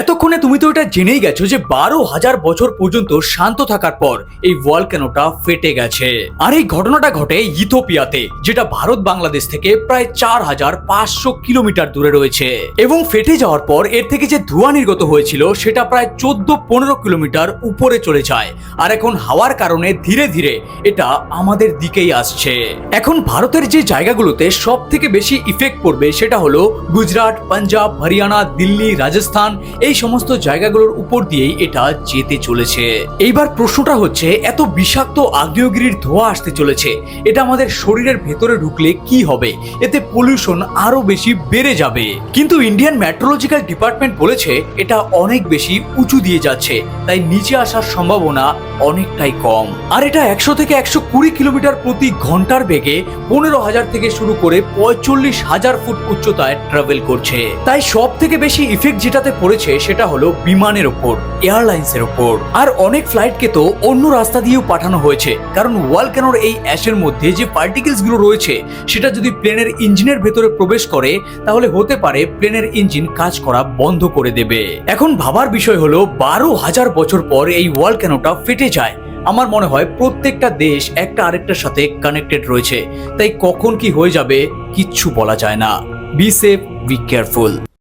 এতক্ষণে তুমি তো এটা জেনেই গেছো যে বারো হাজার বছর পর্যন্ত শান্ত থাকার পর এই ভলক্যানোটা ফেটে গেছে। আর এই ঘটনাটা ঘটে ইথোপিয়াতে, যেটা ভারত বাংলাদেশ থেকে প্রায় চার হাজার পাঁচশো কিলোমিটার দূরে রয়েছে। এবং ফেটে যাওয়ার পর এর থেকে যে ধোঁয়া নির্গত হয়েছিল, সেটা প্রায় চোদ্দ পনেরো কিলোমিটার উপরে চলে যায়। আর এখন হাওয়ার কারণে ধীরে ধীরে এটা আমাদের দিকেই আসছে। এখন ভারতের যে জায়গাগুলোতে সব থেকে বেশি ইফেক্ট পড়বে সেটা হলো গুজরাট, পাঞ্জাব, হরিয়ানা, দিল্লি, রাজস্থান এই সমস্ত জায়গাগুলোর উপর দিয়েই এটা যেতে চলেছে। এইবার প্রশ্নটা হচ্ছে, এত বিষাক্ত আগ্নেয়গিরির ধোঁয়া আসতে চলেছে। এটা আমাদের শরীরের ভেতরে ঢুকলে কি হবে? এতে পলিউশন আরও বেশি বেড়ে যাবে। কিন্তু ইন্ডিয়ান মেট্রোলজিক্যাল ডিপার্টমেন্ট বলেছে, এটা অনেক বেশি উঁচু দিয়ে যাচ্ছে। তাই নিচে আসার সম্ভাবনা অনেকটাই কম। আর এটা একশো থেকে একশো কুড়ি কিলোমিটার প্রতি ঘণ্টার বেগে পনেরো হাজার থেকে শুরু করে পঁয়তাল্লিশ হাজার ফুট উচ্চতায় ট্রাভেল করছে। তাই সব থেকে বেশি ইফেক্ট যেটাতে পড়েছে সেটা হলো বিমানের ওপর এয়ারলাইন্সের ওপর আর অনেক ফ্লাইটকে তো অন্য রাস্তা দিয়েও পাঠানো হয়েছে। কারণ ওয়ালকানোর এই অ্যাশের মধ্যে যে পার্টিকেলসগুলো রয়েছে, সেটা যদি প্লেনের ইঞ্জিনের ভেতরে প্রবেশ করে, তাহলে হতে পারে প্লেনের ইঞ্জিন কাজ করা বন্ধ করে দেবে। এখন ভাবার বিষয় হলো, বারো হাজার বছর পর এই ওয়ালকানোটা ফেটে যায়। আমার মনে হয় প্রত্যেকটা দেশ একটা আরেকটার সাথে কানেক্টেড রয়েছে। তাই কখন কি হয়ে যাবে, কিচ্ছু বলা যায় না। Be safe, be careful.